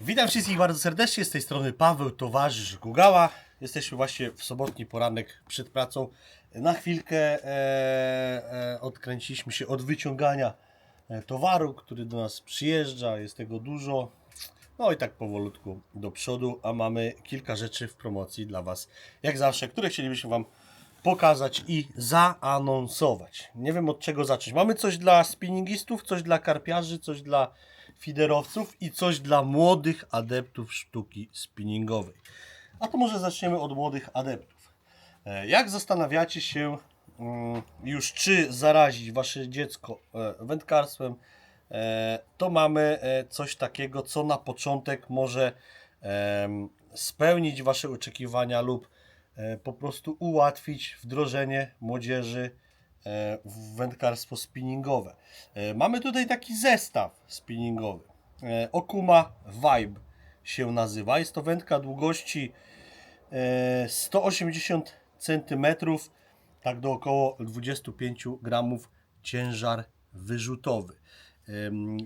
Witam wszystkich bardzo serdecznie, z tej strony Paweł, towarzysz Gugała. Jesteśmy właśnie w sobotni poranek przed pracą. Na chwilkę e, e, odkręciliśmy się od wyciągania e, towaru, który do nas przyjeżdża, jest tego dużo. No i tak powolutku do przodu, a mamy kilka rzeczy w promocji dla Was, jak zawsze, które chcielibyśmy Wam pokazać i zaanonsować. Nie wiem od czego zacząć. Mamy coś dla spinningistów, coś dla karpiarzy, coś dla fiderowców i coś dla młodych adeptów sztuki spinningowej. A to może zaczniemy od młodych adeptów. E, Jak zastanawiacie się mm, już, czy zarazić Wasze dziecko e, wędkarstwem, e, to mamy coś takiego, co na początek może spełnić Wasze oczekiwania lub po prostu ułatwić wdrożenie młodzieży wędkarstwo spinningowe. E, Mamy tutaj taki zestaw spinningowy. E, Okuma Vibe się nazywa. Jest to wędka długości e, 180 cm, tak do około 25 gramów ciężar wyrzutowy.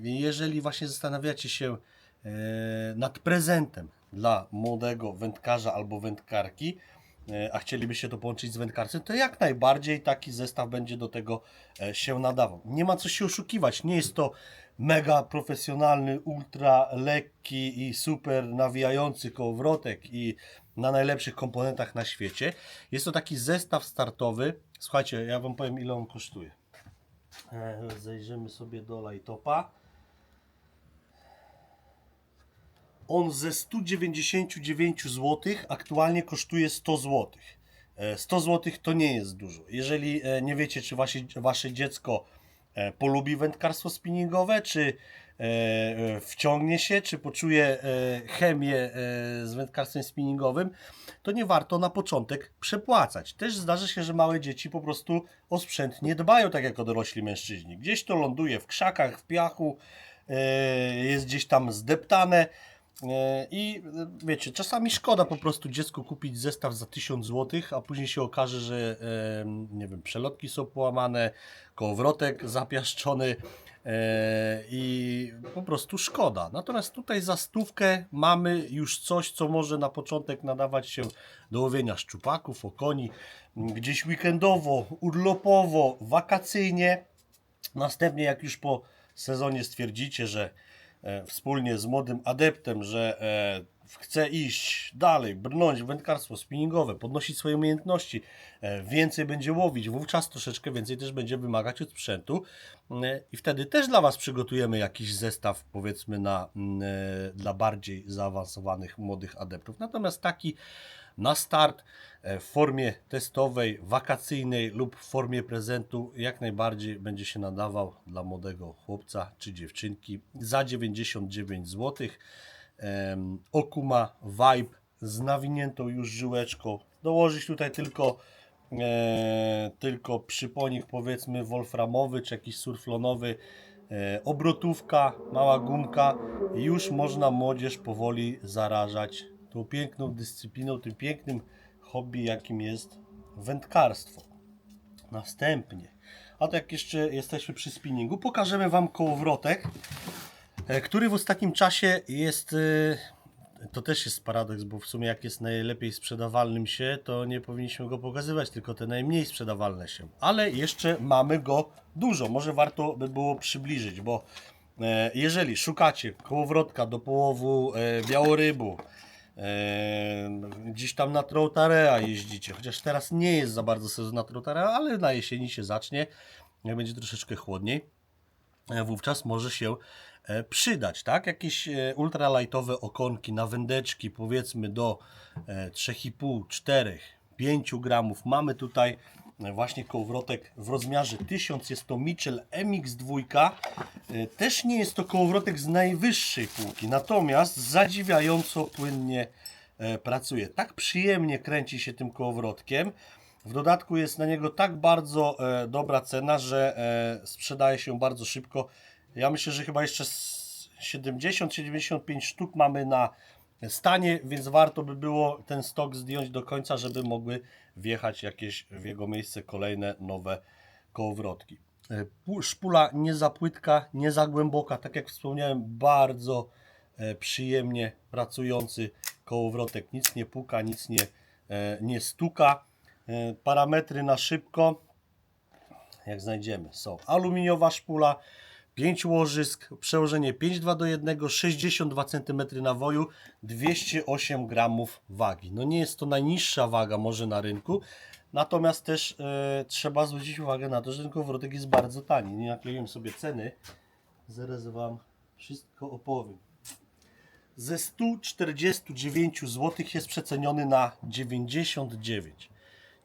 Jeżeli właśnie zastanawiacie się e, nad prezentem dla młodego wędkarza albo wędkarki, e, a chcielibyście to połączyć z wędkarstwem, to jak najbardziej taki zestaw będzie do tego e, się nadawał. Nie ma co się oszukiwać, nie jest to mega profesjonalny, ultra lekki i super nawijający kołowrotek i na najlepszych komponentach na świecie. Jest to taki zestaw startowy. Słuchajcie, ja Wam powiem ile on kosztuje. E, Zajrzymy sobie do Lightopa. On ze 199 zł aktualnie kosztuje 100 zł. E, 100 zł to nie jest dużo. Jeżeli e, nie wiecie, czy wasze, wasze dziecko e, polubi wędkarstwo spinningowe, czy e, wciągnie się, czy poczuje chemię z wędkarstwem spinningowym, to nie warto na początek przepłacać. Też zdarza się, że małe dzieci po prostu o sprzęt nie dbają tak jak o dorośli mężczyźni. Gdzieś to ląduje w krzakach, w piachu, jest gdzieś tam zdeptane. E, I e, wiecie, czasami szkoda po prostu dziecku kupić zestaw za 1000 zł, a później się okaże, że nie wiem, przelotki są połamane, kołowrotek zapiaszczony e, i po prostu szkoda. Natomiast tutaj za stówkę mamy już coś, co może na początek nadawać się do łowienia szczupaków, okoni, gdzieś weekendowo, urlopowo, wakacyjnie. Następnie jak już po sezonie stwierdzicie, że wspólnie z młodym adeptem, że e, chce iść dalej, brnąć w wędkarstwo spinningowe, podnosić swoje umiejętności, e, więcej będzie łowić, wówczas troszeczkę więcej też będzie wymagać od sprzętu e, i wtedy też dla Was przygotujemy jakiś zestaw powiedzmy na, e, dla bardziej zaawansowanych młodych adeptów. Natomiast taki na start w formie testowej, wakacyjnej lub w formie prezentu jak najbardziej będzie się nadawał dla młodego chłopca czy dziewczynki za 99 zł. Okuma Vibe z nawiniętą już żyłeczką. Dołożyć tutaj tylko e, tylko przyponik powiedzmy wolframowy czy jakiś surflonowy e, obrotówka, mała gumka i już można młodzież powoli zarażać tą piękną dyscypliną, tym pięknym hobby jakim jest wędkarstwo. Następnie, a to jak jeszcze jesteśmy przy spinningu, pokażemy Wam kołowrotek, który w ostatnim czasie jest, e, to też jest paradoks, bo w sumie jak jest najlepiej sprzedawalnym się, to nie powinniśmy go pokazywać, tylko te najmniej sprzedawalne się. Ale jeszcze mamy go dużo, może warto by było przybliżyć, bo e, jeżeli szukacie kołowrotka do połowu e, białorybu, e, gdzieś tam na Troutarea jeździcie, chociaż teraz nie jest za bardzo sezon na Troutarea, ale na jesieni się zacznie, jak będzie troszeczkę chłodniej e, wówczas może się e, przydać, tak? Jakieś e, ultralightowe okonki na wędeczki, powiedzmy do e, 3,5, 4, 5 gramów. Mamy tutaj e, właśnie kołowrotek w rozmiarze 1000, jest to Mitchell MX2. E, Też nie jest to kołowrotek z najwyższej półki, natomiast zadziwiająco płynnie e, pracuje. Tak przyjemnie kręci się tym kołowrotkiem. W dodatku jest na niego tak bardzo e, dobra cena, że e, sprzedaje się bardzo szybko. Ja myślę, że chyba jeszcze z 70-75 sztuk mamy na stanie, więc warto by było ten stok zdjąć do końca, żeby mogły wjechać jakieś w jego miejsce kolejne nowe kołowrotki. E, pu- Szpula nie za płytka, nie za głęboka, tak jak wspomniałem, bardzo e, przyjemnie pracujący kołowrotek. Nic nie puka, nic nie, e, nie stuka. Parametry na szybko, jak znajdziemy, są aluminiowa szpula, 5 łożysk, przełożenie 5,2 do 1, 62 cm nawoju, 208 gramów wagi. No nie jest to najniższa waga może na rynku, natomiast też e, trzeba zwrócić uwagę na to, że ten kołowrotek jest bardzo tani. Nie nakleiłem sobie ceny, zaraz Wam wszystko opowiem. Ze 149 zł jest przeceniony na 99.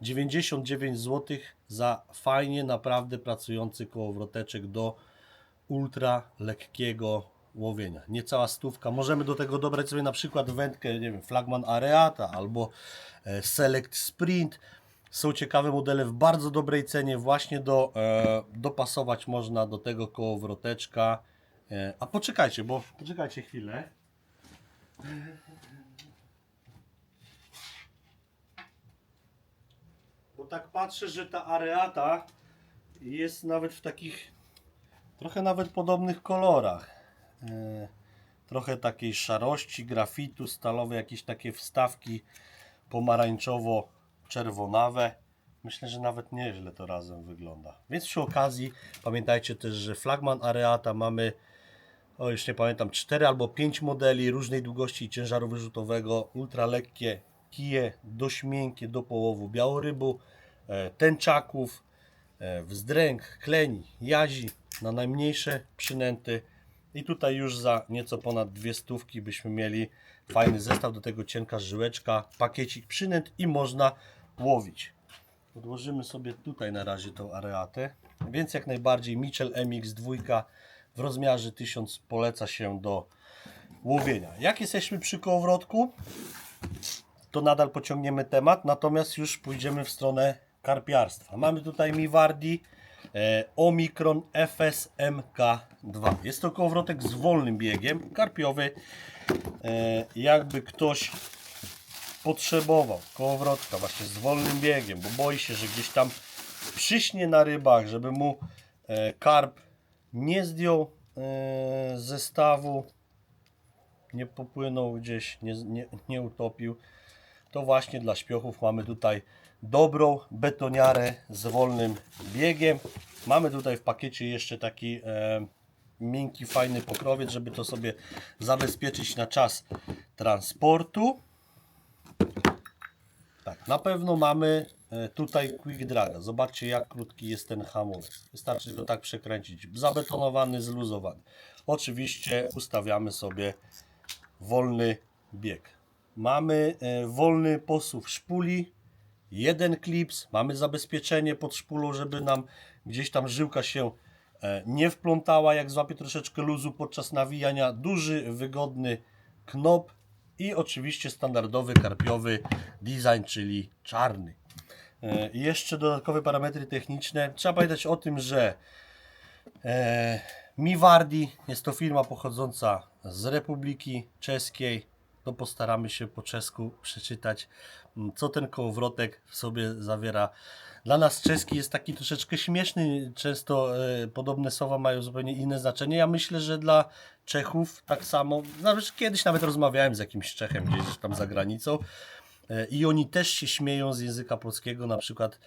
99 zł za fajnie, naprawdę pracujący kołowroteczek do ultra lekkiego łowienia. Niecała stówka. Możemy do tego dobrać sobie na przykład wędkę, nie wiem, Flagman Areata albo e, Select Sprint. Są ciekawe modele w bardzo dobrej cenie, właśnie do, e, dopasować można do tego kołowroteczka. E, a poczekajcie, bo poczekajcie chwilę. Bo tak patrzę, że ta areata jest nawet w takich trochę nawet podobnych kolorach. E, trochę takiej szarości, grafitu, stalowe, jakieś takie wstawki pomarańczowo-czerwonawe. Myślę, że nawet nieźle to razem wygląda. Więc przy okazji pamiętajcie też, że flagman areata mamy o już nie pamiętam, 4 albo 5 modeli różnej długości i ciężaru wyrzutowego, ultra lekkie kije, dość miękkie do połowu białorybu, e, tęczaków, e, wzdręg, kleni, jazi na najmniejsze przynęty i tutaj już za nieco ponad dwie stówki byśmy mieli fajny zestaw do tego cienka żyłeczka, pakiecik przynęt i można łowić. Odłożymy sobie tutaj na razie tą areatę, więc jak najbardziej Mitchell MX2 w rozmiarze 1000 poleca się do łowienia. Jak jesteśmy przy kołowrotku, to nadal pociągniemy temat, natomiast już pójdziemy w stronę karpiarstwa. Mamy tutaj Miwardi Omikron FSMK2. Jest to kołowrotek z wolnym biegiem, karpiowy. E, jakby ktoś potrzebował kołowrotka właśnie z wolnym biegiem, bo boi się, że gdzieś tam przyśnie na rybach, żeby mu e, karp nie zdjął e, zestawu, nie popłynął gdzieś, nie, nie, nie utopił, to właśnie dla śpiochów mamy tutaj dobrą betoniarę z wolnym biegiem. Mamy tutaj w pakiecie jeszcze taki e, miękki, fajny pokrowiec, żeby to sobie zabezpieczyć na czas transportu. Tak, na pewno mamy e, tutaj quick draga. Zobaczcie jak krótki jest ten hamulec. Wystarczy go tak przekręcić. Zabetonowany, zluzowany. Oczywiście ustawiamy sobie wolny bieg. Mamy e, wolny posuw szpuli, jeden klips, mamy zabezpieczenie pod szpulą, żeby nam gdzieś tam żyłka się e, nie wplątała, jak złapie troszeczkę luzu podczas nawijania. Duży, wygodny knop i oczywiście standardowy karpiowy design, czyli czarny. E, jeszcze dodatkowe parametry techniczne. Trzeba pamiętać o tym, że e, Miwardi jest to firma pochodząca z Republiki Czeskiej. To postaramy się po czesku przeczytać, m, co ten kołowrotek w sobie zawiera. Dla nas czeski jest taki troszeczkę śmieszny. Często e, podobne słowa mają zupełnie inne znaczenie. Ja myślę, że dla Czechów tak samo. Nawet kiedyś nawet rozmawiałem z jakimś Czechem gdzieś tam za granicą. E, I oni też się śmieją z języka polskiego, na przykład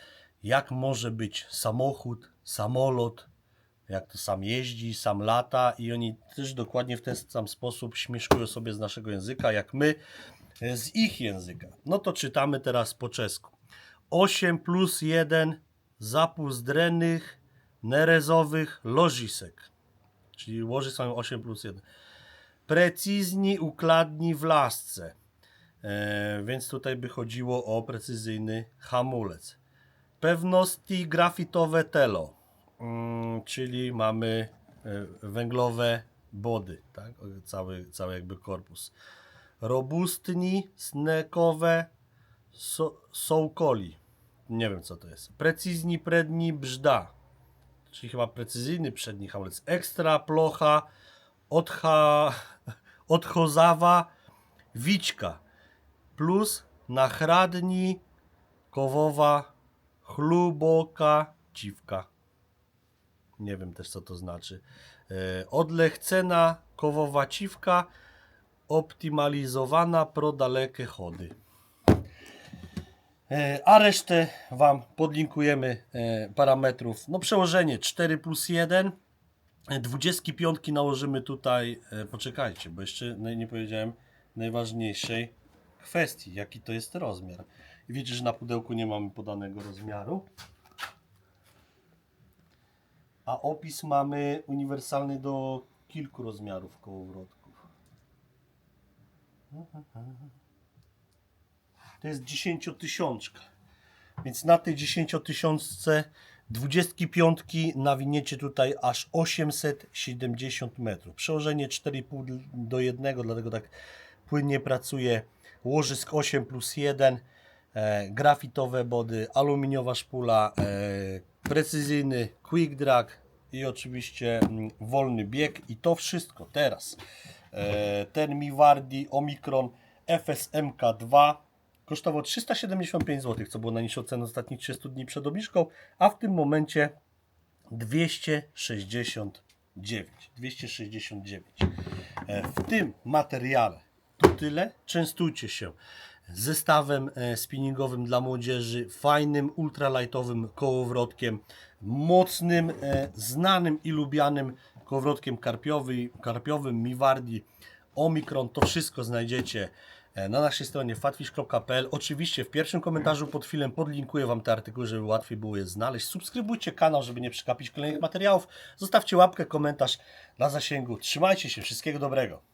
jak może być samochód, samolot, jak to sam jeździ, sam lata i oni też dokładnie w ten sam sposób śmieszkują sobie z naszego języka, jak my e, z ich języka. No to czytamy teraz po czesku. 8 plus 1 zapust drennych, nerezowych lożisek. Czyli łożysk mają 8 plus 1. Precizni układni w lasce. E, więc tutaj by chodziło o precyzyjny hamulec. Pewności grafitowe telo, czyli mamy e, węglowe body, tak? Cały, cały jakby korpus. Robustni, snekowe, so, sołkoli. Nie wiem co to jest. Precyzni predni brzda, czyli chyba precyzyjny przedni hamulec. Ekstra plocha, odcha, odchozawa, wiczka plus nachradni, kowowa, chluboka, dziwka. Nie wiem też co to znaczy. E, Odlechcena, kowowa, ciwka, optymalizowana pro dalekie chody. E, A resztę Wam podlinkujemy e, parametrów. No przełożenie 4 plus 1. E, 25 nałożymy tutaj, poczekajcie, bo jeszcze nie powiedziałem najważniejszej kwestii, jaki to jest rozmiar. I widzicie, że na pudełku nie mamy podanego rozmiaru. A opis mamy uniwersalny do kilku rozmiarów kołowrotków. To jest 10 tysiączka. Więc na tej 10 tysiączce 25 nawiniecie tutaj aż 870 metrów. Przełożenie 4,5 do 1, dlatego tak płynnie pracuje. Łożysk 8 plus 1, e, grafitowe body, aluminiowa szpula, e, precyzyjny quick drag i oczywiście mm, wolny bieg. I to wszystko teraz. E, ten Miwardi Omikron FSMK2 kosztował 375 zł, co było najniższą ceną ostatnich 30 dni przed obniżką, a w tym momencie 269. 269. E, W tym materiale to tyle. Częstujcie się zestawem e, spinningowym dla młodzieży, fajnym, ultralightowym kołowrotkiem, mocnym, e, znanym i lubianym kołowrotkiem karpiowy, karpiowym Miwardi Omikron. To wszystko znajdziecie e, na naszej stronie fatfish.pl. Oczywiście w pierwszym komentarzu pod filmem podlinkuję Wam te artykuły, żeby łatwiej było je znaleźć. Subskrybujcie kanał, żeby nie przegapić kolejnych materiałów. Zostawcie łapkę, komentarz dla zasięgu. Trzymajcie się, wszystkiego dobrego.